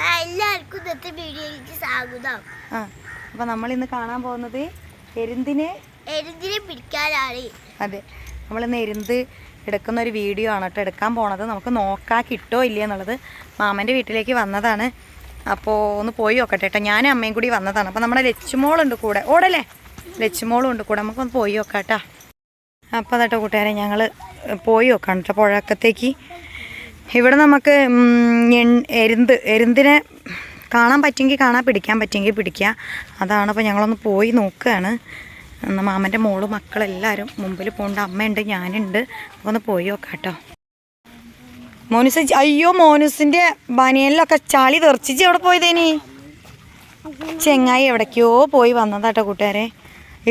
എല്ലാവർക്കും ഇന്നത്തെ വീഡിയോയിലേക്ക് സ്വാഗതം. ആ അപ്പോൾ നമ്മൾ ഇന്ന് കാണാൻ പോകുന്നത് എരുന്തിനെ എരുന്തിനെ പിടിക്കാനാണ്. അതെ നമ്മളിന്ന് എരുന്ത് എടുക്കുന്ന ഒരു വീഡിയോ ആണ് കേട്ടോ എടുക്കാൻ പോണത്. നമുക്ക് നോക്കാൻ കിട്ടോ ഇല്ല എന്നുള്ളത് മാമന്റെ വീട്ടിലേക്ക് വന്നതാണ്. അപ്പോൾ ഒന്ന് പോയി നോക്കട്ടെ കേട്ടോ. ഞാനും അമ്മയും കൂടി വന്നതാണ്. അപ്പോൾ നമ്മുടെ ലച്ചുമോളുണ്ട് കൂടെ. ഓടല്ലേ? ലച്ചുമോളും ഉണ്ട് കൂടെ. നമുക്കൊന്ന് പോയി നോക്കാം കേട്ടോ അപ്പോൾ അതാട്ടോ കൂട്ടുകാരെ ഞങ്ങൾ പോയി നോക്കാം കേട്ടോ പുഴക്കത്തേക്ക്. ഇവിടെ നമുക്ക് എരുന്ത് എരുന്തിനെ കാണാൻ പറ്റുമെങ്കിൽ കാണാൻ പിടിക്കാൻ പറ്റുമെങ്കിൽ പിടിക്കുക അതാണ് അപ്പോൾ ഞങ്ങളൊന്ന് പോയി നോക്കുകയാണ് മാമന്റെ മോൾ മക്കളെല്ലാവരും മുമ്പിൽ പോകേണ്ട അമ്മയുണ്ട് ഞാനുണ്ട്. അപ്പോൾ ഒന്ന് പോയി നോക്കാം കേട്ടോ മോനുസ് അയ്യോ മോനുസിന്റെ ബനിയനിലൊക്കെ ചാളി തെറിച്ചിച്ച് എവിടെ പോയതേനി ചെങ്ങായി എവിടേക്കോ പോയി വന്നതാട്ടോ കൂട്ടുകാരെ.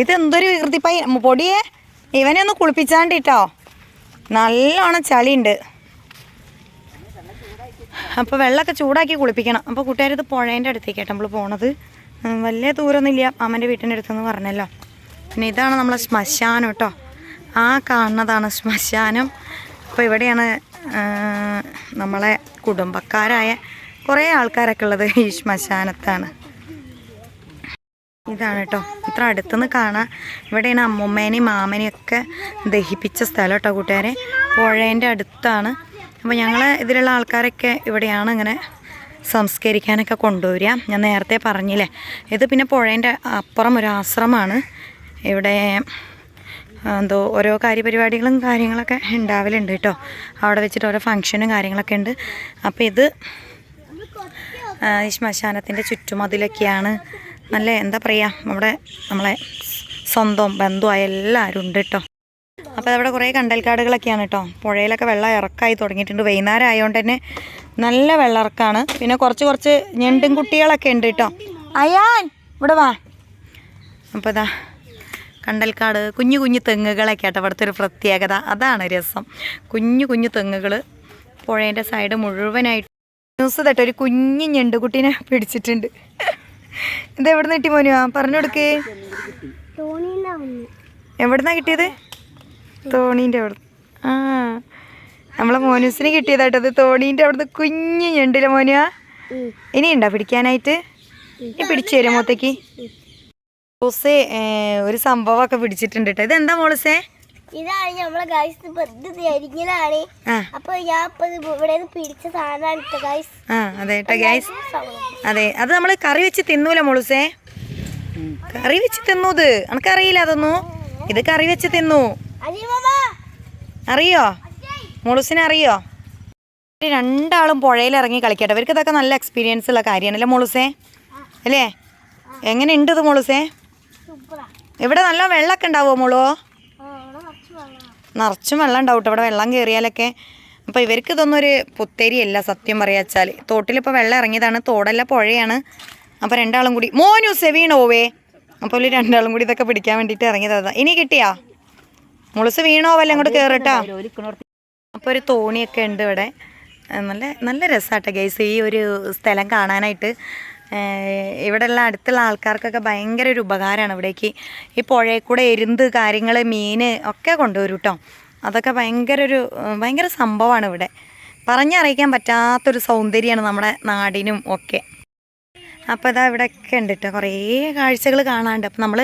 ഇത് എന്തൊരു വികൃതിപ്പായി പൊടിയെ ഇവനെ ഒന്ന് കുളിപ്പിച്ചാണ്ടിട്ടോ. നല്ലോണം ചളിയുണ്ട്. അപ്പോൾ വെള്ളമൊക്കെ ചൂടാക്കി കുളിപ്പിക്കണം. അപ്പോൾ കൂട്ടുകാരിത് പുഴേന്റെ അടുത്തേക്കായിട്ട് നമ്മൾ പോണത്. വലിയ ദൂരമൊന്നുമില്ല. മാമന്റെ വീട്ടിന്റെ അടുത്തെന്ന് പറഞ്ഞല്ലോ. പിന്നെ ഇതാണ് നമ്മളെ ശ്മശാനം കേട്ടോ ആ കാണുന്നതാണ് ശ്മശാനം. അപ്പോൾ ഇവിടെയാണ് നമ്മളെ കുടുംബക്കാരായ കുറേ ആൾക്കാരൊക്കെ ഉള്ളത് ഈ ശ്മശാനത്താണ്. ഇതാണ് കേട്ടോ ഇത്ര അടുത്തുനിന്ന് കാണാം. ഇവിടെയാണ് അമ്മൂമ്മേനെയും മാമനെയും ഒക്കെ ദഹിപ്പിച്ച സ്ഥലം കേട്ടോ കൂട്ടുകാരെ. പുഴേന്റെ അടുത്താണ്. അപ്പോൾ ഞങ്ങൾ ഇതിലുള്ള ആൾക്കാരൊക്കെ ഇവിടെയാണ് ഇങ്ങനെ സംസ്കരിക്കാനൊക്കെ കൊണ്ടുവരിക. ഞാൻ നേരത്തെ പറഞ്ഞില്ലേ ഇത് പിന്നെ പുഴേന്റെ അപ്പുറം ഒരു ആശ്രമമാണ്. ഇവിടെ എന്തോ ഓരോ കാര്യപരിപാടികളും കാര്യങ്ങളൊക്കെ ഉണ്ടാവലുണ്ട് കേട്ടോ. അവിടെ വെച്ചിട്ട് ഓരോ ഫങ്ഷനും കാര്യങ്ങളൊക്കെ ഉണ്ട്. അപ്പോൾ ഇത് ഈ ശ്മശാനത്തിന്റെ ചുറ്റുമതിലൊക്കെയാണ്. നല്ല എന്താ പറയുക നമ്മുടെ നമ്മളെ സ്വന്തം ബന്ധുവായ എല്ലാവരും ഉണ്ട് കേട്ടോ. അപ്പോൾ അവിടെ കുറേ കണ്ടൽക്കാടുകളൊക്കെയാണ് കേട്ടോ പുഴയിലൊക്കെ വെള്ളം ഇറക്കായി തുടങ്ങിയിട്ടുണ്ട്. വൈകുന്നേരം ആയതുകൊണ്ട് തന്നെ നല്ല വെള്ളമിറക്കാണ് പിന്നെ കുറച്ച് കുറച്ച് ഞണ്ടും കുട്ടികളൊക്കെ ഉണ്ട് കേട്ടോ അയാൻ ഇവിടെ വാ. അപ്പോൾ ഇതാ കണ്ടൽക്കാട് കുഞ്ഞു കുഞ്ഞു തെങ്ങുകളൊക്കെ ആട്ടോ. അവിടുത്തെ ഒരു പ്രത്യേകത. അതാണ് രസം. കുഞ്ഞു കുഞ്ഞു തെങ്ങുകൾ പുഴേന്റെ സൈഡ് മുഴുവനായിട്ട് ന്യൂസ് തട്ടോ ഒരു കുഞ്ഞു ഞണ്ടുകുട്ടീനെ പിടിച്ചിട്ടുണ്ട്. ഇത് എവിടെ നിന്ന് കിട്ടി മോനുവാ പറഞ്ഞു കൊടുക്കേ. എവിടുന്നാ കിട്ടിയത്? തോണീന്റെ അവിടെ. ആ. നമ്മളെ മോനൂസിന് കിട്ടിയതായിട്ടത് അത് തോണീന്റെ അവിടുന്ന് കുഞ്ഞു ഞണ്ടില്ല മോനുവാ ഇനി ഉണ്ടോ പിടിക്കാനായിട്ട്? ഇനി പിടിച്ചു തരും മൊത്തേക്ക്? മോളൂസേ ഒരു സംഭവമൊക്കെ പിടിച്ചിട്ടുണ്ട് കേട്ടോ. ഇതെന്താ മോളൂസേ? ഇതാണ് നമ്മളെ ഗൈസ് ആ. അപ്പൊ ഞാൻ ഇവിടെ പിടിച്ച സാധനമാണ് ഗൈസ് ആ അതെ കേട്ടോ ഗൈസ് അതെ അത് നമ്മൾ കറി വെച്ച് തിന്നൂല മോളൂസേ? കറി വെച്ച് തിന്നൂത് ഇത്. എനിക്കറിയില്ല അതൊന്നു? ഇത് കറി വെച്ച് തിന്നു. അറിയോ മുളുസിനെ അറിയോ? രണ്ടാളും പുഴയിൽ ഇറങ്ങി കളിക്കട്ടെ. ഇവർക്ക് ഇതൊക്കെ നല്ല എക്സ്പീരിയൻസ് ഉള്ള കാര്യമാണ്. അല്ലേ മുളുസേ? അല്ലേ? എങ്ങനെയുണ്ട് ഇത് മുളുസേ? ഇവിടെ നല്ല വെള്ളമൊക്കെ ഉണ്ടാവുമോ മുളോ? നിറച്ചും വെള്ളം ഉണ്ടാവും ഇവിടെ വെള്ളം കയറിയാലൊക്കെ. അപ്പോൾ ഇവർക്ക് ഇതൊന്നും ഒരു പുത്തേരിയല്ല സത്യം പറയാച്ചാൽ വെച്ചാൽ. തോട്ടിലിപ്പോൾ വെള്ളം ഇറങ്ങിയതാണ്. തോടല്ല പുഴയാണ്. അപ്പോൾ രണ്ടാളും കൂടി മോനു സെവീണോവേ. അപ്പോൾ രണ്ടാളും കൂടി ഇതൊക്കെ പിടിക്കാൻ വേണ്ടിയിട്ട് ഇറങ്ങിയതാ. ഇനി കിട്ടിയാ? മുളുസ് വീണോ വല്ല അങ്ങോട്ട് കയറട്ടാ അപ്പോൾ ഒരു തോണിയൊക്കെ ഉണ്ട് ഇവിടെ. നല്ല നല്ല രസമാട്ടോ ഗൈസ് ഈ ഒരു സ്ഥലം കാണാനായിട്ട്. ഇവിടെ ഇവിടെയുള്ള അടുത്തുള്ള ആൾക്കാർക്കൊക്കെ ഭയങ്കര ഒരു ഉപകാരമാണ് ഇവിടേക്ക്. ഈ പുഴയിൽ കൂടെ എരുന്ത് കാര്യങ്ങൾ മീൻ ഒക്കെ കൊണ്ടുവരും കേട്ടോ. അതൊക്കെ ഭയങ്കര ഒരു ഭയങ്കര സംഭവമാണ് ഇവിടെ. പറഞ്ഞറിയിക്കാൻ പറ്റാത്തൊരു സൗന്ദര്യമാണ് നമ്മുടെ നാടിനും ഒക്കെ. അപ്പോൾ ഇതാ ഇവിടെയൊക്കെ ഉണ്ട് കേട്ടോ കുറേ കാഴ്ചകൾ കാണാനുണ്ട് അപ്പോൾ നമ്മൾ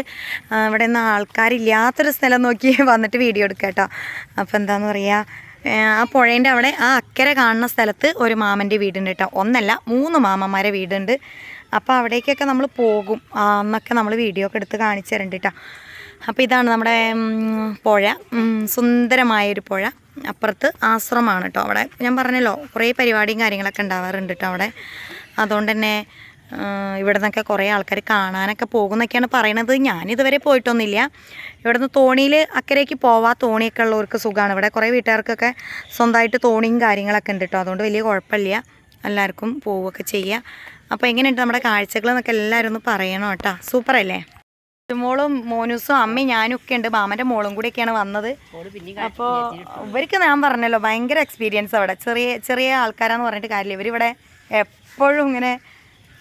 ഇവിടെ നിന്ന് ആൾക്കാരില്ലാത്തൊരു സ്ഥലം നോക്കി വന്നിട്ട് വീഡിയോ എടുക്കുക കേട്ടോ അപ്പോൾ എന്താണെന്ന് പറയുക ആ പുഴേന്റെ അവിടെ ആ അക്കരെ കാണുന്ന സ്ഥലത്ത് ഒരു മാമന്റെ വീടുണ്ട് കേട്ടോ ഒന്നല്ല മൂന്ന് മാമന്മാരെ വീടുണ്ട്. അപ്പോൾ അവിടേക്കൊക്കെ നമ്മൾ പോകും. അന്നൊക്കെ നമ്മൾ വീഡിയോ ഒക്കെ എടുത്ത് കാണിച്ചു തരുന്നുണ്ട് കേട്ടോ അപ്പോൾ ഇതാണ് നമ്മുടെ പുഴ. സുന്ദരമായൊരു പുഴ. അപ്പുറത്ത് ആശ്രമമാണ് കേട്ടോ അവിടെ. ഞാൻ പറഞ്ഞല്ലോ കുറേ പരിപാടിയും കാര്യങ്ങളൊക്കെ ഉണ്ടാവാറുണ്ട് കേട്ടോ അവിടെ. അതുകൊണ്ട് തന്നെ ഇവിടെ നിന്നൊക്കെ കുറേ ആൾക്കാർ കാണാനൊക്കെ പോകുന്നൊക്കെയാണ് പറയണത്. ഞാനിതുവരെ പോയിട്ടൊന്നുമില്ല. ഇവിടെ നിന്ന് തോണിയിൽ അക്കരയ്ക്ക് പോവാ. തോണിയൊക്കെ ഉള്ളവർക്ക് സുഖമാണ് ഇവിടെ കുറേ വീട്ടുകാർക്കൊക്കെ സ്വന്തമായിട്ട് തോണിയും കാര്യങ്ങളൊക്കെ ഉണ്ട് കേട്ടോ അതുകൊണ്ട് വലിയ കുഴപ്പമില്ല. എല്ലാവർക്കും പോവുകയൊക്കെ ചെയ്യുക അപ്പോൾ എങ്ങനെയുണ്ട് നമ്മുടെ കാഴ്ചകൾ എന്നൊക്കെ എല്ലാവരും ഒന്ന് പറയണം കേട്ടോ സൂപ്പറല്ലേ? മോളും മോനൂസും അമ്മയും ഞാനും ഒക്കെ ഉണ്ട്. മാമന്റെ മോളും കൂടിയൊക്കെയാണ് വന്നത്. അപ്പോൾ ഇവർക്ക് ഞാൻ പറഞ്ഞല്ലോ ഭയങ്കര എക്സ്പീരിയൻസ് അവിടെ. ചെറിയ ചെറിയ ആൾക്കാരാന്ന് പറഞ്ഞിട്ട് കാര്യമില്ല. ഇവരിവിടെ എപ്പോഴും ഇങ്ങനെ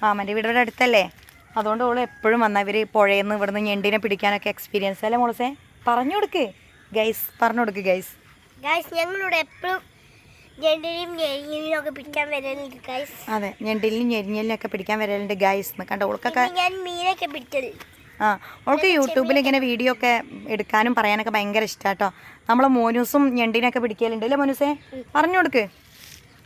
മാമന്റെ വീട് ഇവിടെ അടുത്തല്ലേ? അതുകൊണ്ട് ഓൾ എപ്പോഴും വന്നാൽ ഇവർ പുഴയിൽ നിന്ന് ഇവിടുന്ന് ഞെണ്ടിനെ പിടിക്കാനൊക്കെ എക്സ്പീരിയൻസ് അല്ലേ മോളസേ? പറഞ്ഞു കൊടുക്ക്. ഗൈസ് പറഞ്ഞു കൊടുക്ക് ഗൈസ് ഗൈസ് ഞങ്ങളിവിടെ എപ്പോഴും പിടിക്കാൻ വരലുണ്ട് ഗൈസ് അതെ ഞെണ്ടിലും ഞെരിഞ്ഞലിനും ഒക്കെ പിടിക്കാൻ വരലുണ്ട് ഗൈസ് എന്ന് കണ്ട ഓൾക്കൊക്കെ ഞാൻ മീനൊക്കെ ആ ഓൾക്ക് യൂട്യൂബിൽ ഇങ്ങനെ വീഡിയോ ഒക്കെ എടുക്കാനും പറയാനൊക്കെ ഭയങ്കര ഇഷ്ടാട്ടോ നമ്മളെ മോനൂസും ഞെണ്ടിനൊക്കെ പിടിക്കലുണ്ട് അല്ലേ മോനൂസേ? പറഞ്ഞു കൊടുക്ക്.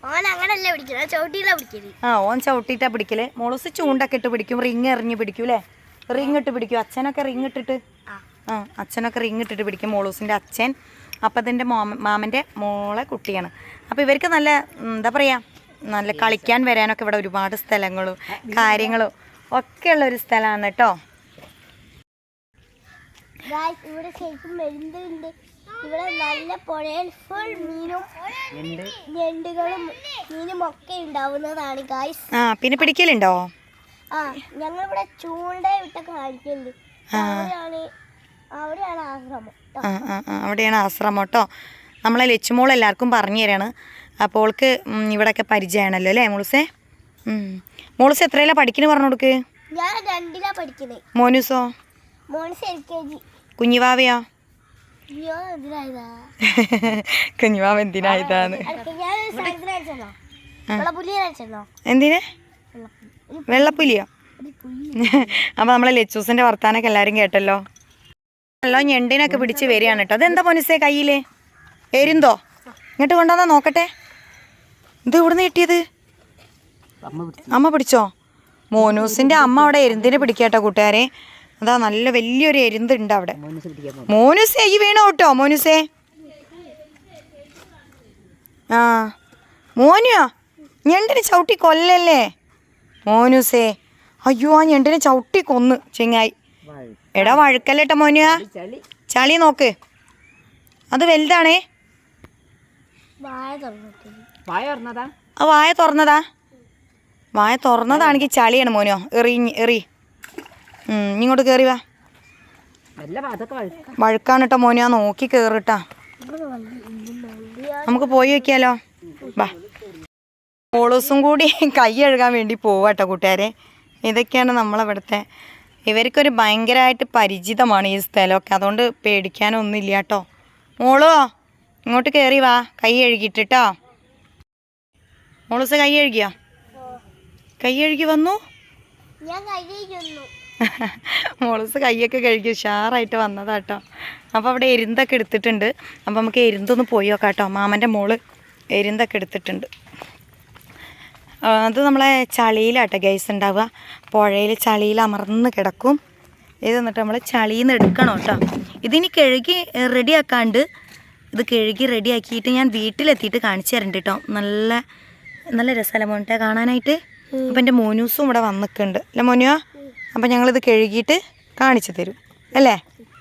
ഓൻ അങ്ങനല്ല പിടിക്കൽ? ചവിട്ടിയില്ല പിടിക്കൽ. ആ ഓൻ ചവിട്ടിയിട്ടാ പിടിക്കൽ. മുളസ് ചൂണ്ടൊക്കെ ഇട്ട് പിടിക്കും. റിങ് എറിഞ്ഞ് പിടിക്കും അല്ലേ റിങ് ഇട്ട് പിടിക്കും. അച്ഛനൊക്കെ റിങ് ഇട്ടിട്ട്? ആ. അച്ഛനൊക്കെ റിങ് ഇട്ടിട്ട് പിടിക്കും മോളൂസിന്റെ അച്ഛൻ. അപ്പം അതിന്റെ മോമ മാമന്റെ മോളെ കുട്ടിയാണ്. അപ്പോൾ ഇവർക്ക് നല്ല എന്താ പറയുക നല്ല കളിക്കാൻ വരാനൊക്കെ ഇവിടെ ഒരുപാട് സ്ഥലങ്ങളും കാര്യങ്ങളും ഒക്കെ ഉള്ള ഒരു സ്ഥലമാണ് കേട്ടോ ഇവിടെ ശരിക്കും വരുന്നുണ്ട് ഇവിടെ നല്ല പുഴയിൽ ഫുൾ മീനും ഞണ്ടുകളും മീനും ഒക്കെ ഉണ്ടാവുന്നതാണ് ഗായ്സ് ആ പിന്നെ പിടിക്കലുണ്ടോ? ആ ഞങ്ങൾ ഇവിടെ ചൂണ്ട വിട്ടൊക്കെ കാണിക്കുന്നുണ്ട് അവിടെയാണ് അവിടെയാണ് ആശ്രമം. ആ ആ അവിടെയാണ് ആശ്രമം കേട്ടോ നമ്മളെ ലച്ചുമോൾ എല്ലാവർക്കും പറഞ്ഞു തരാണ്. അപ്പോൾ ഓൾക്ക് ഉം, ഇവിടെയൊക്കെ പരിചയമാണല്ലോ അല്ലേ മോളുസേ. മോളുസ് എത്രയിലാണ് പഠിക്കുന്നു പറഞ്ഞു കൊടുക്ക്? ഞാൻ രണ്ടിലാ പഠിക്കുന്നത് മോനുസോ? Monus L K G. കുഞ്ഞിവാവയോ? അയ്യോ എന്തിനായതാ കുഞ്ഞിവാവ എന്തിനാ? വെള്ളപ്പുലിയോ? അപ്പോൾ നമ്മളെ ലച്ചൂസിന്റെ വർത്താനൊക്കെ എല്ലാരും കേട്ടല്ലോ. നല്ല ഞണ്ടിനൊക്കെ പിടിച്ച് വരികയാണ് കേട്ടോ. അതെന്താ പൊനിസേ കയ്യിൽ? എരുന്തോ? ഇങ്ങോട്ട് കൊണ്ടുവന്നാ നോക്കട്ടെ. ഇത് ഇവിടുന്ന് കിട്ടിയത്? അമ്മ പിടിച്ചോ? മോനൂസിന്റെ അമ്മ അവിടെ എരുന്തിനെ പിടിക്കാട്ടോ കൂട്ടുകാരെ. അതാ നല്ല വലിയൊരു എരുന്തുണ്ട് അവിടെ. മോനുസേ ഈ വീണോ കേട്ടോ മോനുസേ? ആ മോനുയോ ഞണ്ടിനെ ചവിട്ടി കൊല്ലല്ലേ? മോനുസേ അയ്യോ ആ ഞണ്ടിനെ ചവിട്ടി കൊന്ന് ചെങ്ങായി. എടാ വഴുക്കല്ലേട്ടോ മോനുവാ ചളി നോക്ക്. അത് വലുതാണേ. ആ വായ തുറന്നതാ. വായ തുറന്നതാണെങ്കിൽ ചളിയാണ് മോനോ എറി എറി. ഇങ്ങോട്ട് കയറി വാ. വഴുക്കാണ് കേട്ടോ മോനോ നോക്കി കയറിട്ടാ നമുക്ക് പോയി വെക്കാലോ വാ. മോളൂസും കൂടി കൈ കഴുകാൻ വേണ്ടി പോവാട്ടോ കൂട്ടുകാരെ. ഇതൊക്കെയാണ് നമ്മളവിടുത്തെ. ഇവർക്കൊരു ഭയങ്കരമായിട്ട് പരിചിതമാണ് ഈ സ്ഥലമൊക്കെ. അതുകൊണ്ട് പേടിക്കാനൊന്നും ഇല്ല കേട്ടോ മോളോ ഇങ്ങോട്ട് കയറി വാ. കൈ കഴുകിയിട്ടിട്ടോ? മോളൂസ് കൈ കഴുകിയോ? കൈ കഴുകി വന്നു? ഞാൻ കഴിയുന്നു മോളൂസ് കൈയൊക്കെ കഴുകി ഉഷാറായിട്ട് വന്നതാട്ടോ. അപ്പോൾ അവിടെ എരുന്തൊക്കെ എടുത്തിട്ടുണ്ട്. അപ്പോൾ നമുക്ക് എരുന്തൊന്ന് പോയി നോക്കാം കേട്ടോ മാമന്റെ മോൾ എരുന്തൊക്കെ എടുത്തിട്ടുണ്ട്. അത് നമ്മളെ ചളിയിലാട്ടോ ഗൈസ് ഉണ്ടാവുക. പുഴയിൽ ചളിയിൽ അമർന്ന് കിടക്കും. ഇത് എന്നിട്ട് നമ്മൾ ചളിയിൽ നിന്ന് എടുക്കണം കേട്ടോ. ഇതിനി കഴുകി റെഡിയാക്കാണ്ട് ഇത് കഴുകി റെഡിയാക്കിയിട്ട് ഞാൻ വീട്ടിലെത്തിയിട്ട് കാണിച്ചു തരണ്ട് കേട്ടോ. നല്ല നല്ല രസമല്ല മോനിട്ടാ കാണാനായിട്ട്? അപ്പം എന്റെ മോനൂസും ഇവിടെ വന്നിട്ടുണ്ട് അല്ല മോനുവാ അപ്പം ഞങ്ങളിത് കഴുകിയിട്ട് കാണിച്ചു തരും. അല്ലേ?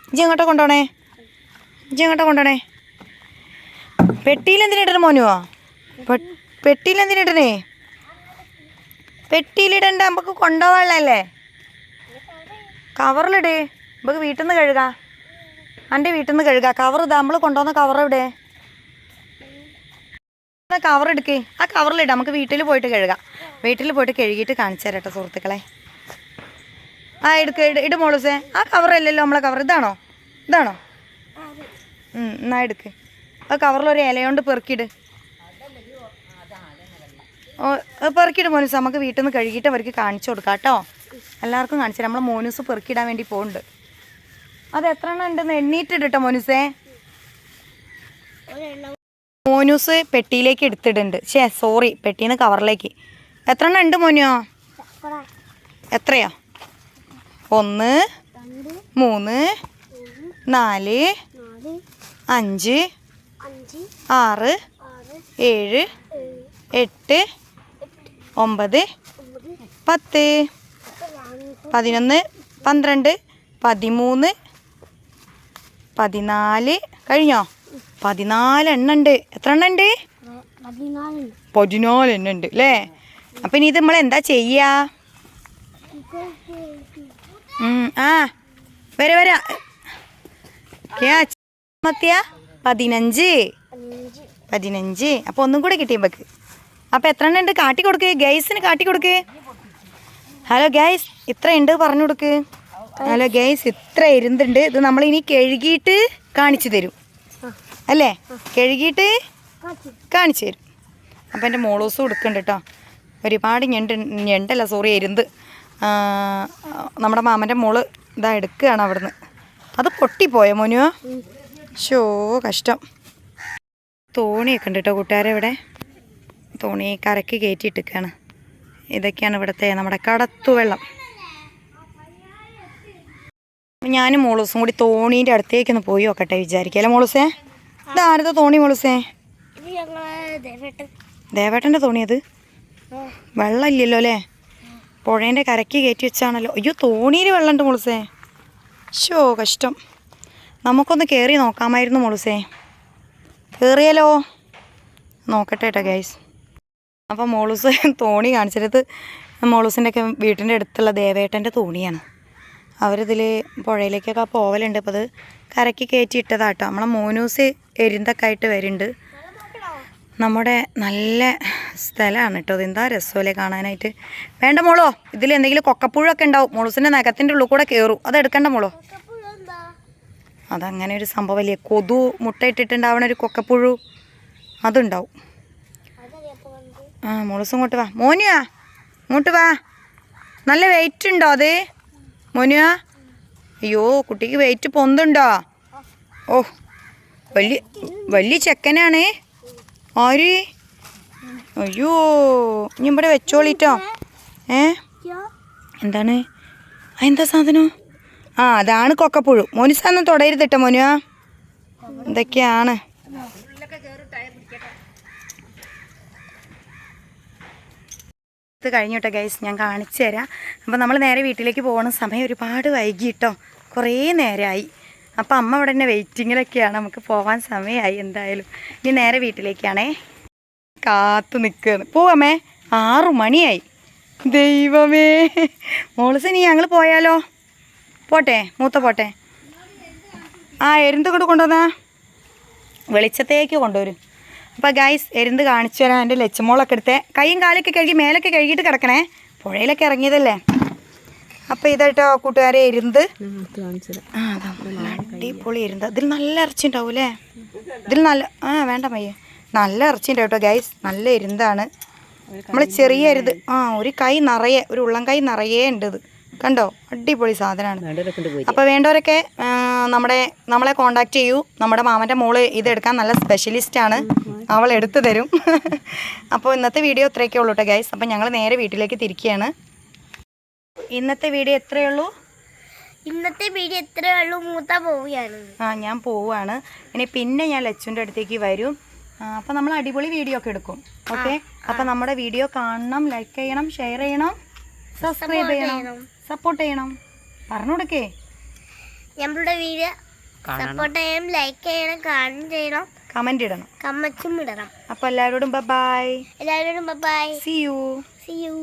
ഇജ്ജി അങ്ങോട്ടോ കൊണ്ടോണേ. ഇജ്ജി അങ്ങോട്ടോ കൊണ്ടോണേ. പെട്ടിയിൽ എന്തിനിടണ മോനുവോ? പെട്ടിയിൽ എന്തിനിടണേ പെട്ടിയിലിടണ്ട നമുക്ക് കൊണ്ടുപോകാനുള്ളതല്ലേ കവറിലിട് നമുക്ക് വീട്ടിൽ നിന്ന് കഴുകാം. എന്റെ വീട്ടിൽ നിന്ന് കഴുകാം. കവർ ഇതാ. നമ്മൾ കൊണ്ടുവന്ന കവർ ഇവിടെ കവർ എടുക്കേ. ആ കവറിലിടാം നമുക്ക് വീട്ടിൽ പോയിട്ട് കഴുകാം. വീട്ടിൽ പോയിട്ട് കഴുകിയിട്ട് കാണിച്ചു തരാം കേട്ടോ സുഹൃത്തുക്കളെ. ആ എടുക്ക് ഇട് മോളൂസേ ആ കവറല്ലല്ലോ നമ്മളെ കവർ ഇതാണോ? ഇതാണോ? എന്നാ എടുക്ക്. ആ കവറിലൊരു ഇലയോണ്ട് പെറുക്കിയിട്. ഓ പെറുക്കിയിട്ട് പെറുക്കിയിട് മോനൂസ്. നമുക്ക് വീട്ടിൽ നിന്ന് കഴുകിയിട്ട് അവർക്ക് കാണിച്ചു കൊടുക്കാം കേട്ടോ. എല്ലാവർക്കും കാണിച്ചു നമ്മളെ മോനൂസ് പെറുക്കിയിടാൻ വേണ്ടി പോകുന്നുണ്ട് അത് എത്ര എണ്ണം ഉണ്ടെന്ന് എണ്ണീട്ടിട്ടോ മോനൂസേ. ഒരെണ്ണം മോനൂസ് പെട്ടിയിലേക്ക് എടുത്തിടുന്നുണ്ട്. ഷേ സോറി പെട്ടിന്ന് കവറിലേക്ക് എത്ര എണ്ണം ഉണ്ട് മോനിയോ എത്രയാ? ഒന്ന് മൂന്ന് നാല് അഞ്ച് ആറ് ഏഴ് എട്ട് ഒമ്പത് പത്ത് പതിനൊന്ന് പന്ത്രണ്ട് പതിമൂന്ന് പതിനാല്. കഴിഞ്ഞോ? പതിനാല് എണ്ണ ഉണ്ട് എത്ര എണ്ണ ഉണ്ട് പതിനാല് എണ്ണ. ഉണ്ട് അല്ലേ? അപ്പം ഇനി ഇത് നമ്മൾ എന്താ ചെയ്യാ? ഉം, ആ വരെ വരാ. മത്തിയ? പതിനഞ്ച്. പതിനഞ്ച്. അപ്പോൾ ഒന്നും കൂടെ കിട്ടി നമുക്ക് അപ്പോൾ എത്ര എണ്ണം ഉണ്ട്? കാട്ടി കൊടുക്ക്. ഗൈസിന് കാട്ടി കൊടുക്ക്. ഹലോ ഗൈസ് ഇത്ര ഉണ്ട് പറഞ്ഞു കൊടുക്ക്. ഹലോ ഗൈസ് ഇത്ര ഇരുന്നുണ്ട്. ഇത് നമ്മൾ ഇനി കഴുകിയിട്ട് കാണിച്ചു തരും. അല്ലേ? കഴുകിയിട്ട് കാണിച്ചു തരും. അപ്പോൾ എന്റെ മോളൂസും എടുക്കുന്നുണ്ട് കേട്ടോ. ഒരുപാട് ഞണ്ട് ഞണ്ടല്ല സോറി ആ, നമ്മുടെ മാമന്റെ മോൾ ഇതാ എടുക്കുകയാണ് അവിടുന്ന്. അത് പൊട്ടിപ്പോയോ മോനുവോ? ഷോ കഷ്ടം. തോണിയൊക്കെ ഉണ്ട് കേട്ടോ കൂട്ടുകാരെ ഇവിടെ. തോണി കരക്ക് കയറ്റിയിട്ടിരിക്കുകയാണ്. ഇതൊക്കെയാണ് ഇവിടുത്തെ നമ്മുടെ കടത്തുവെള്ളം ഞാനും മോളൂസും കൂടി തോണീന്റെ അടുത്തേക്കൊന്ന് പോയി നോക്കട്ടെ വിചാരിക്കുക. അല്ലേ മോളൂസേ? ഇതാരത്തെ തോണി മോളൂസേ? ഇത് ദേവേട്ടന്റെ തോണി അത് വെള്ളം ഇല്ലല്ലോ അല്ലേ? പുഴേന്റെ കരയ്ക്ക് കയറ്റി വെച്ചാണല്ലോ. അയ്യോ തോണിയിൽ വെള്ളമുണ്ട് മുളുസേ. ഷോ കഷ്ടം. നമുക്കൊന്ന് കയറി നോക്കാമായിരുന്നു മുളുസേ. കയറിയാലോ നോക്കട്ടെ കേട്ടോ ഗൈസ് അപ്പോൾ മോളൂസ് തോണി കാണിച്ചിടത്ത് മോളൂസിന്റെ ഒക്കെ വീട്ടിന്റെ അടുത്തുള്ള ദേവേട്ടന്റെ തോണിയാണ്. അവരിതിൽ പുഴയിലേക്കൊക്കെ പോവലുണ്ട്. അപ്പോൾ അത് കരയ്ക്ക് കയറ്റി ഇട്ടതാട്ടോ. നമ്മളെ മോനൂസ് എരിന്തൊക്കെ ആയിട്ട് വരുന്നുണ്ട്. നമ്മുടെ നല്ല സ്ഥലമാണ് കേട്ടോ. ഇതെന്താ രസമല്ലേ കാണാനായിട്ട്. വേണ്ട മോളോ ഇതിൽ എന്തെങ്കിലും കൊക്കപ്പുഴൊക്കെ ഉണ്ടാവും. മോളൂസിന്റെ നഖത്തിന്റെ ഉള്ളിൽ കൂടെ കയറും അത് എടുക്കണ്ട മോളോ? അതങ്ങനെ ഒരു സംഭവമല്ലേ? കൊതു മുട്ട ഇട്ടിട്ടുണ്ടാവണ ഒരു കൊക്കപ്പുഴു അതുണ്ടാവും. ആ മോളൂസ് ഇങ്ങോട്ട് വാ. മോനുവാ ഇങ്ങോട്ട് വാ. നല്ല വെയിറ്റ് ഉണ്ടോ അത്? മോനുവാ അയ്യോ കുട്ടിക്ക് വെയിറ്റ് പൊന്തുണ്ടോ? ഓ വലിയ വലിയ ചെക്കനാണ്. ആര്? അയ്യോ ഇനി ഇവിടെ വെച്ചോളിട്ടോ. ഏ? എന്താണ്? എന്താ സാധനം? ആ അതാണ് കൊക്കപ്പുഴു. മോനിസാന്ന് തുടരുതിട്ടോ മോനു. എന്തൊക്കെയാണ്? ഇത് കഴിഞ്ഞു കേട്ടോ ഗൈസ് ഞാൻ കാണിച്ചു തരാം അപ്പോൾ നമ്മൾ നേരെ വീട്ടിലേക്ക് പോകുന്ന സമയം ഒരുപാട് വൈകിട്ടോ കുറേ നേരമായി അപ്പോൾ അമ്മ അവിടെ തന്നെ വെയിറ്റിങ്ങിലൊക്കെയാണ് നമുക്ക് പോകാൻ സമയമായി എന്തായാലും. ഇനി നേരെ വീട്ടിലേക്കാണേ. കാത്തു നിൽക്കുകയാണ് പോവാമേ ആറു മണിയായി. ദൈവമേ. മോളിസ് നീ ഞങ്ങൾ പോയാലോ? പോട്ടെ മൂത്ത പോട്ടെ. ആ എരുന്ത് കൂടെ കൊണ്ടുവന്നാ? വെളിച്ചത്തേക്ക് കൊണ്ടുവരും. അപ്പോൾ ഗൈസ് എരുന്ത് കാണിച്ചു തരാൻ എന്റെ ലച്ചമോളൊക്കെ എടുത്തേ. കൈയും കാലൊക്കെ കഴുകി മേലൊക്കെ കഴുകിയിട്ട് കിടക്കണേ. പുഴയിലൊക്കെ ഇറങ്ങിയതല്ലേ? അപ്പോൾ ഇതായിട്ടോ കൂട്ടുകാരെ ഇരുന്ന്? ആ നല്ല അടിപൊളി ഇരുന്ന്. ഇതിൽ നല്ല ഇറച്ചി ഉണ്ടാവും അല്ലേ ഇതിൽ നല്ല ആ വേണ്ട മയ്യ. നല്ല ഇറച്ചി ഉണ്ടാവും കേട്ടോ ഗൈസ് നല്ല ഇരുന്താണ് നമ്മൾ ചെറിയ അരുത് ആ ഒരു കൈ നിറയെ ഒരു ഉള്ളം കൈ നിറയെ ഉണ്ട് ഇത്. കണ്ടോ? അടിപൊളി സാധനമാണ്. അപ്പോൾ വേണ്ടവരൊക്കെ നമ്മുടെ നമ്മളെ കോണ്ടാക്ട് ചെയ്യൂ. നമ്മുടെ മാമന്റെ മോൾ ഇതെടുക്കാൻ നല്ല സ്പെഷ്യലിസ്റ്റ് ആണ്. അവൾ എടുത്തു തരും. അപ്പോൾ ഇന്നത്തെ വീഡിയോ ഇത്രയൊക്കെ ഉള്ളൂ കേട്ടോ ഗൈസ് അപ്പോൾ ഞങ്ങൾ നേരെ വീട്ടിലേക്ക് തിരിക്കുകയാണ്. ഇന്നത്തെ വീഡിയോ എത്രയുള്ളൂ? ഇന്നത്തെ വീഡിയോ എത്രയുള്ളൂ മൂത്ത പോവുകയാണ്. ആ ഞാൻ പോവുകയാണ്. ഇനി പിന്നെ ഞാൻ ലച്ചുന്റെ അടുത്തേക്ക് വരും. അപ്പം നമ്മൾ അടിപൊളി വീഡിയോ ഒക്കെ എടുക്കും. ഓക്കെ? അപ്പം നമ്മുടെ വീഡിയോ കാണണം ലൈക്ക് ചെയ്യണം ഷെയർ ചെയ്യണം സബ്സ്ക്രൈബ് ചെയ്യണം സപ്പോർട്ട് ചെയ്യണം. പറഞ്ഞു കൊടുക്കേ. നമ്മളുടെ വീഡിയോ സപ്പോർട്ട് ചെയ്യണം ലൈക്ക് ചെയ്യണം കാണും ചെയ്യണം കമന്റ് ഇടണം. കമന്റ്സും ഇടണം. അപ്പോൾ എല്ലാവരോടും ബൈ എല്ലാവരോടും bye see you see you